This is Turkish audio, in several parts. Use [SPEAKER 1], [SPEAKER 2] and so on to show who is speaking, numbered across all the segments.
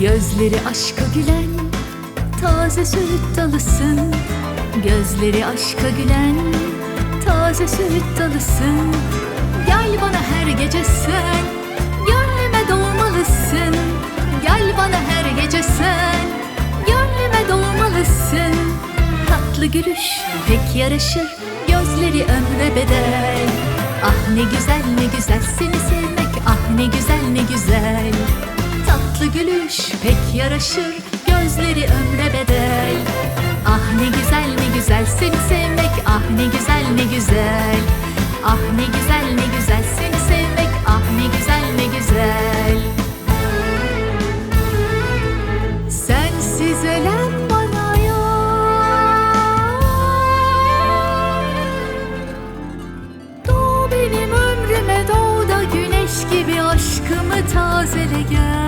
[SPEAKER 1] Gözleri aşka gülen Taze söğüt dalısın. Gözleri aşka gülen Taze söğüt dalısın. Gel bana her gece sen Gönlüme doğmalısın Gel bana her gece sen Gönlüme doğmalısın Tatlı gülüş pek yaraşır Gözleri ömre bedel. Ah ne güzel ne güzel seni sevmek Ah ne güzel ne güzel gülüş pek yaraşır Gözleri ömre bedel. Ah ne güzel ne güzel seni sevmek Ah ne güzel ne güzel. Ah ne güzel ne güzel seni sevmek Ah ne güzel ne güzel. Sensiz ölen bana yok Doğ benim ömrüme doğ da güneş gibi aşkımı tazele gel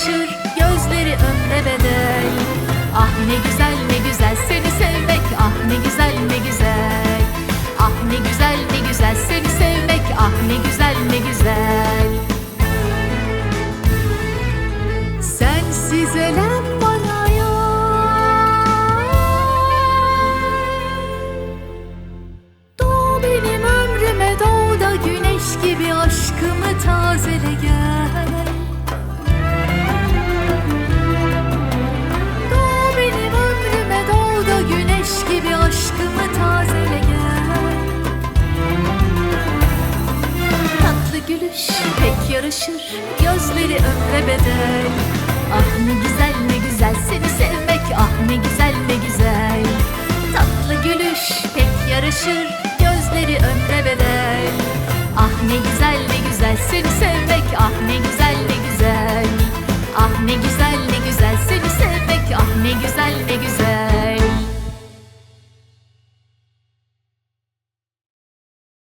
[SPEAKER 1] yaraşır Gözleri ömre bedel. Ah ne güzel gülüş pek yaraşır Gözleri ömre bedel. Ah ne güzel ne güzel seni sevmek Ah ne güzel ne güzel. Tatlı gülüş pek bedel